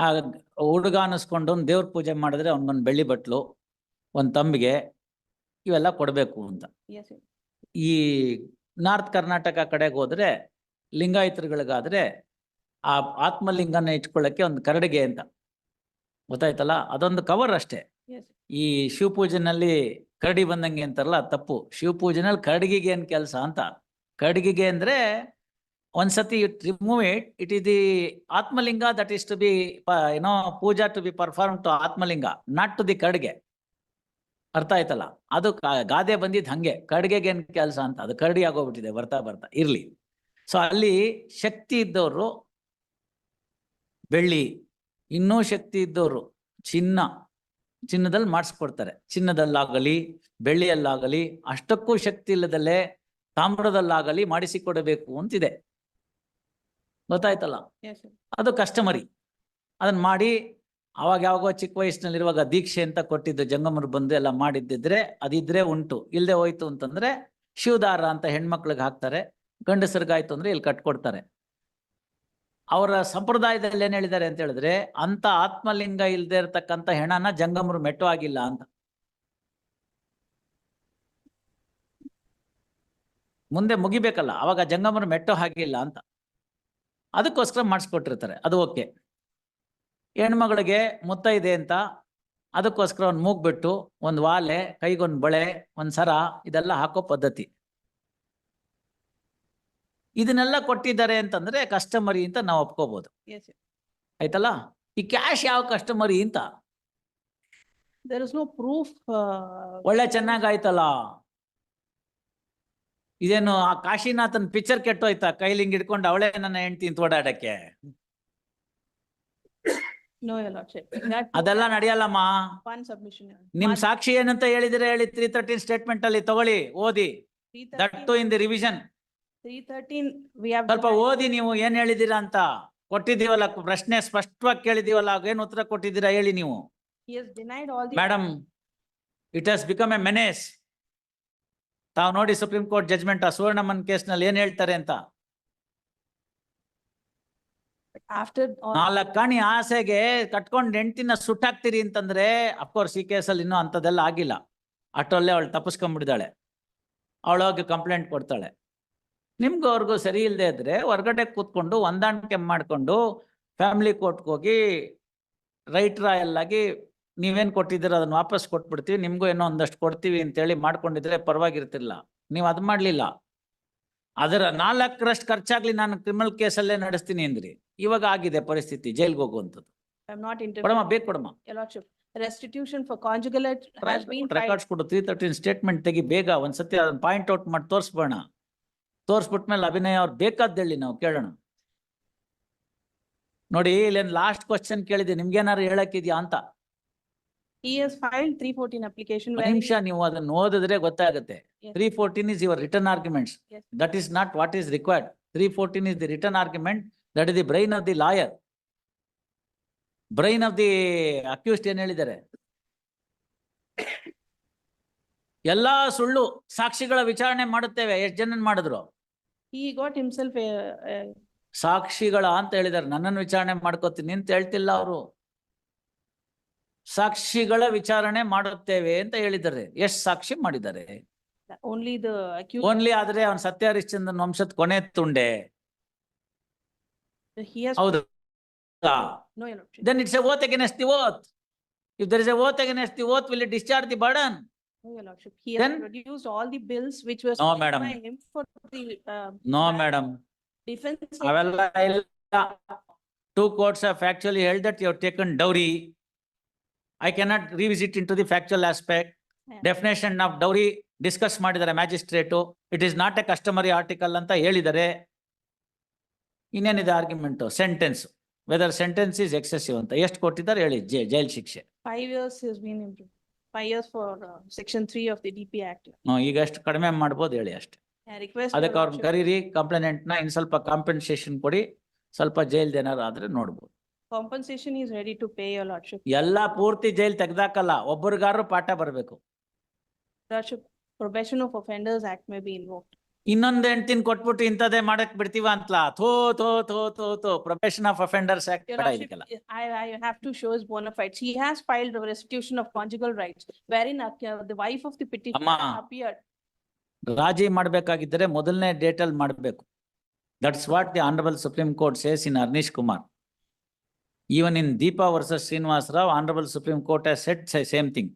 ಆ ಹುಡುಗ ಅನ್ನಿಸ್ಕೊಂಡು ಒಂದು ದೇವ್ರ ಪೂಜೆ ಮಾಡಿದ್ರೆ ಅವನಿಗೊಂದು ಬೆಳ್ಳಿ ಬಟ್ಲು ಒಂದು ತಂಬಿಗೆ ಇವೆಲ್ಲ ಕೊಡಬೇಕು ಅಂತ. ಈ ನಾರ್ತ್ ಕರ್ನಾಟಕ ಕಡೆಗೆ ಹೋದ್ರೆ ಲಿಂಗಾಯತರುಗಳಿಗಾದ್ರೆ ಆ ಆತ್ಮಲಿಂಗನ ಇಟ್ಕೊಳ್ಳಕ್ಕೆ ಒಂದು ಕರಡಿಗೆ ಅಂತ. ಗೊತ್ತಾಯ್ತಲ್ಲ? ಅದೊಂದು ಕವರ್ ಅಷ್ಟೇ. ಈ ಶಿವಪೂಜೆನಲ್ಲಿ ಕರಡಿ ಬಂದಂಗೆ ಅಂತಾರಲ್ಲ ತಪ್ಪು ತಪ್ಪು. ಶಿವಪೂಜೆನಲ್ಲಿ ಕರಡಿಗೆಗೆ ಏನು ಕೆಲಸ ಅಂತ. ಕರಡಿಗೆಗೆ ಅಂದ್ರೆ ಒಂದ್ಸತಿ remove it it is the Atmalinga that is to be ಏನೋ puja to be perform to Atmalinga not to the ಕಡ್ಗೆ ಅರ್ಥ ಆಯ್ತಲ್ಲ? ಅದು ಗಾದೆ ಬಂದಿದ್ ಹಂಗೆ. ಕಡ್ಗೆಗೆ ಏನ್ ಕೆಲಸ ಅಂತ? ಅದು ಕರಡಿ ಆಗೋಗ್ಬಿಟ್ಟಿದೆ, ಬರ್ತಾ ಬರ್ತಾ, ಇರ್ಲಿ. ಸೊ ಅಲ್ಲಿ ಶಕ್ತಿ ಇದ್ದವರು ಬೆಳ್ಳಿ, ಇನ್ನೂ ಶಕ್ತಿ ಇದ್ದವರು ಚಿನ್ನ ಚಿನ್ನದಲ್ಲಿ ಮಾಡಿಸ್ಕೊಡ್ತಾರೆ. ಚಿನ್ನದಲ್ಲಾಗಲಿ, ಬೆಳ್ಳಿಯಲ್ಲಾಗಲಿ, ಅಷ್ಟಕ್ಕೂ ಶಕ್ತಿ ಇಲ್ಲದಲ್ಲೇ ತಾಮ್ರದಲ್ಲಾಗಲಿ ಮಾಡಿಸಿಕೊಡಬೇಕು ಅಂತಿದೆ. ಗೊತ್ತಾಯ್ತಲ್ಲ. ಅದು ಕಸ್ಟಮರಿ ಅದನ್ನ ಮಾಡಿ ಅವಾಗ ಯಾವಾಗೋ ಚಿಕ್ಕ ವಯಸ್ಸಿನಲ್ಲಿರುವಾಗ ದೀಕ್ಷೆ ಅಂತ ಕೊಟ್ಟಿದ್ದು ಜಂಗಮರು ಬಂದು ಎಲ್ಲ ಮಾಡಿದ್ದಿದ್ರೆ ಅದಿದ್ರೆ ಉಂಟು. ಇಲ್ಲದೆ ಹೋಯ್ತು ಅಂತಂದ್ರೆ ಶಿವದಾರ ಅಂತ ಹೆಣ್ಮಕ್ಳಿಗೆ ಹಾಕ್ತಾರೆ. ಗಂಡಸರಿಗಾಯ್ತು ಅಂದ್ರೆ ಇಲ್ಲಿ ಕಟ್ಕೊಡ್ತಾರೆ. ಅವರ ಸಂಪ್ರದಾಯದಲ್ಲಿ ಏನ್ ಹೇಳಿದ್ದಾರೆ ಅಂತ ಹೇಳಿದ್ರೆ ಅಂತ ಆತ್ಮಲಿಂಗ ಇಲ್ಲದೆ ಇರತಕ್ಕಂತ ಹೆಣನ ಜಂಗಮರು ಮೆಟ್ಟು ಆಗಿಲ್ಲ ಅಂತ. ಮುಂದೆ ಮುಗಿಬೇಕಲ್ಲ ಅವಾಗ ಜಂಗಮರು ಮೆಟ್ಟು ಹಾಗಿಲ್ಲ ಅಂತ. ಅದಕ್ಕೋಸ್ಕರ ಮಾಡಿಸ್ಕೊಟ್ಟಿರ್ತಾರೆ. ಅದು ಓಕೆ. ಹೆಣ್ಮಗಳಿಗೆ ಮುತ್ತೈದೆ ಅಂತ ಅದಕ್ಕೋಸ್ಕರ ಒಂದು ಮೂಗ್ಬಿಟ್ಟು ಒಂದು ವಾಲೆ ಕೈಗೊಂದು ಬಳೆ ಒಂದು ಸರ ಇದೆಲ್ಲ ಹಾಕೋ ಪದ್ಧತಿ. ಇದನ್ನೆಲ್ಲ ಕೊಟ್ಟಿದ್ದಾರೆ ಅಂತಂದ್ರೆ ಕಸ್ಟಮರಿ ಅಂತ ನಾವು ಒಪ್ಕೋಬಹುದು ಆಯ್ತಲ್ಲ? ಈ ಕ್ಯಾಶ್ ಯಾವ ಕಸ್ಟಮರಿ ಅಂತ? ದೇರ್ ಇಸ್ ನೋ ಪ್ರೂಫ್ ಒಳ್ಳೆ ಚೆನ್ನಾಗಾಯ್ತಲ್ಲ ಇದೇನು ಆ ಕಾಶಿನಾಥನ್ ಪಿಕ್ಚರ್ ಕೆಟ್ಟೋಯ್ತಾ ಕೈಲಿ ಹಿಂಗ್ ಇಟ್ಕೊಂಡು ಅವಳೇ ನನ್ನ ಹೆಂಡ್ತಿ ಅಂತ ಓಡಾಡಕ್ಕೆ No, your lordship. That ಅದೆಲ್ಲ ನಡೆಯಲ್ಲಮ್ಮ one submission. your ನಿಮ್ ಸಾಕ್ಷಿ ಏನಂತ ಹೇಳಿದ್ರೆ ಹೇಳಿ ತ್ರೀ ತರ್ಟೀನ್ ಸ್ಟೇಟ್ಮೆಂಟ್ ಅಲ್ಲಿ ತಗೊಳ್ಳಿ ಓದಿ that in the revision 313, we have. ಸ್ವಲ್ಪ ಓದಿ ನೀವು ಏನ್ ಹೇಳಿದೀರಾ ಅಂತ ಕೊಟ್ಟಿದ್ದೀವಲ್ಲ ಪ್ರಶ್ನೆ ಸ್ಪಷ್ಟವಾಗಿ ಕೇಳಿದೀವಲ್ಲ ಏನ್ ಉತ್ತರ ಕೊಟ್ಟಿದ್ದೀರಾ ಹೇಳಿ ನೀವು He has denied all the. Madam it has become a menace ತಾವು ನೋಡಿ ಸುಪ್ರೀಂ ಕೋರ್ಟ್ ಜಜ್ಮೆಂಟ್ ಆ ಸುವರ್ಣಮನ್ ಕೇಸ್ನಲ್ಲಿ ಏನ್ ಹೇಳ್ತಾರೆ ಅಂತ? After. all- ನಾಲ್ಕು ಕಣಿ ಆಸೆಗೆ ಕಟ್ಕೊಂಡ್ ಹೆಂಡ್ತಿನ ಸುಟ್ಟಾಕ್ತೀರಿ ಅಂತಂದ್ರೆ ಅಫ್ಕೋರ್ಸ್ ಈ ಕೇಸಲ್ಲಿ ಇನ್ನೂ ಅಂತದೆಲ್ಲ ಆಗಿಲ್ಲ. ಅಷ್ಟರಲ್ಲೇ ಅವಳು ತಪ್ಪಿಸ್ಕೊಂಡ್ಬಿಡಿದಾಳೆ ಅವಳೋಗಿ ಕಂಪ್ಲೇಂಟ್ ಕೊಡ್ತಾಳೆ. ನಿಮ್ಗೂ ಅವ್ರಿಗೂ ಸರಿ ಇಲ್ಲದೆ ಇದ್ರೆ ಹೊರ್ಗಡೆ ಕೂತ್ಕೊಂಡು ಹೊಂದಾಣಿಕೆ ಮಾಡ್ಕೊಂಡು ಫ್ಯಾಮಿಲಿ ಕೋರ್ಟ್ಗೆ ಹೋಗಿ ರೈಟ್ ರಾಯಲ್ ಆಗಿ ನೀವೇನ್ ಕೊಟ್ಟಿದ್ದೀರ ಅದನ್ನ ವಾಪಸ್ ಕೊಟ್ಬಿಡ್ತೀವಿ ನಿಮ್ಗೂ ಏನೋ ಒಂದಷ್ಟು ಕೊಡ್ತೀವಿ ಅಂತೇಳಿ ಮಾಡ್ಕೊಂಡಿದ್ರೆ ಪರವಾಗಿರ್ತಿಲ್ಲ ನೀವು ಅದ್ ಮಾಡ್ಲಿಲ್ಲ. ಅದರ ನಾಲ್ಕರಷ್ಟು ಖರ್ಚಾಗ್ಲಿ ನಾನು ಕ್ರಿಮಿನಲ್ ಕೇಸಲ್ಲೇ ನಡೆಸ್ತೀನಿ ಅಂದ್ರಿ. ಇವಾಗ ಆಗಿದೆ ಪರಿಸ್ಥಿತಿ ಜೈಲ್ಗೆ ಹೋಗುವಂಥದ್ದು. ಕೊಡಮ್ಮ. ಬೇಕು ಕೊಡಮ್ಮ. ರೆಕಾರ್ಡ್ಸ್ ಕೊಡು ತ್ರೀ ತರ್ಟೀನ್ ಸ್ಟೇಟ್ಮೆಂಟ್ ತೆಗಿ ಬೇಗ ಒಂದ್ಸತಿ ಅದನ್ನ ಪಾಯಿಂಟ್ ಔಟ್ ಮಾಡಿ ತೋರಿಸ್ಬೋಣ ತೋರಿಸ್ಬಿಟ್ಮೇಲೆ ಅಭಿನಯ ಅವ್ರು ಬೇಕಾದ್ ಹೇಳಿ ನಾವು ಕೇಳೋಣ. ನೋಡಿ ಇಲ್ಲೇನು ಲಾಸ್ಟ್ ಕ್ವಶನ್ ಕೇಳಿದೆ ನಿಮ್ಗೇನಾರು ಹೇಳಕ್ಕಿದ್ಯಾ ಅಂತ. He has filed three fourteen application where. ನಿಮಿಷ ನೀವು ಅದನ್ನ ಓದಿದ್ರೆ ಗೊತ್ತಾಗುತ್ತೆ. Yes. Three fourteen is your return arguments Yes. That is not what is required three fourteen is the return argument that is the brain of the lawyer brain of the accused ಏನ್ ಹೇಳಿದ್ದಾರೆ? ಎಲ್ಲಾ ಸುಳ್ಳು ಸಾಕ್ಷಿಗಳ ವಿಚಾರಣೆ ಮಾಡುತ್ತೇವೆ. ಎಷ್ಟು ಜನ ಮಾಡಿದ್ರು? He got himself a, a ಸಾಕ್ಷಿಗಳ ಅಂತ ಹೇಳಿದಾರೆ ನನ್ನನ್ನು ವಿಚಾರಣೆ ಮಾಡ್ಕೋತೀನಿ ಅಂತ ಹೇಳ್ತಿಲ್ಲ ಅವರು. ಸಾಕ್ಷಿಗಳ ವಿಚಾರಣೆ ಮಾಡುತ್ತೇವೆ ಅಂತ ಹೇಳಿದ್ದಾರೆ ಎಷ್ಟು ಸಾಕ್ಷಿ ಮಾಡಿದ್ದಾರೆ ಓನ್ಲಿ ಆದ್ರೆ ಅವನ್ ಸತ್ಯ ಹರಿಶ್ಚಂದ್ರನ್ ವಂಶದ ಕೊನೆ ತುಂಡೆ ಹೌದು then it's a oath against the oath if there is a oath against the oath will discharge the burden No, your lordship. He has produced all the bills which was. No, madam. by him for the, uh, no madam Defense. ಅವೆಲ್ಲ ಇಲ್ಲ to you taken dowry I cannot revisit in to the factual aspect. Definition of dowry discuss ಮಾಡಿದ್ದಾರೆ magistrate it is not a customary article ಅಂತ ಹೇಳಿದರೆ ಇನ್ನೇನಿದೆ argument sentence whether sentence is excessive ಅಂತ. ಎಷ್ಟು ಕೊಟ್ಟಿದ್ದಾರೆ ಹೇಳಿ ಜೈ ಜೈಲ್ ಶಿಕ್ಷೆ. Five years been improved. Five for section uh, of. ಹ್ಮ್, ಈಗ ಅಷ್ಟು ಕಡಿಮೆ ಮಾಡ್ಬೋದು ಹೇಳಿ ಅಷ್ಟೇ. ಅದಕ್ಕೆ ಅವ್ರನ್ನ ಕರೀರಿ ಕಂಪ್ಲೇಂಟ್ನ ಇನ್ ಸ್ವಲ್ಪ ಕಾಂಪೆನ್ಸೇಷನ್ ಕೊಡಿ. ಸ್ವಲ್ಪ ಜೈಲ್ ಆದ್ರೆ ನೋಡ್ಬೋದು. Compensation is ready to pay your lordship ಎಲ್ಲ ಪೂರ್ತಿ ಜೈಲ್ ತೆಗೆದಾಕಲ್ಲ ಒಬ್ಬರಿಗಾರು ಪಾಠ ಬರಬೇಕು. Lordship probation of offenders act may be invoke ಇನ್ನೊಂದು ಎಂಟಿನ್ ಕೊಟ್ಬಿಟ್ಟು ಇಂತದೇ ಮಾಡಕ್ ಬಿಡ್ತೀವ ಅಂತಲಾ? ಥೋ though though though though probation of offenders act I I have to show is bona fide he has filed restitution of conjugal rights where in the wife of the party appeared ರಾಜಿ ಮಾಡಬೇಕಾಗಿದ್ದರೆ ಮೊದಲನೇ ಡೇಟಲ್ಲಿ ಮಾಡಬೇಕು. That's what the honourable supreme court says in Arnesh Kumar even in Deepa versus Srinivas Rao honourable supreme court has set same thing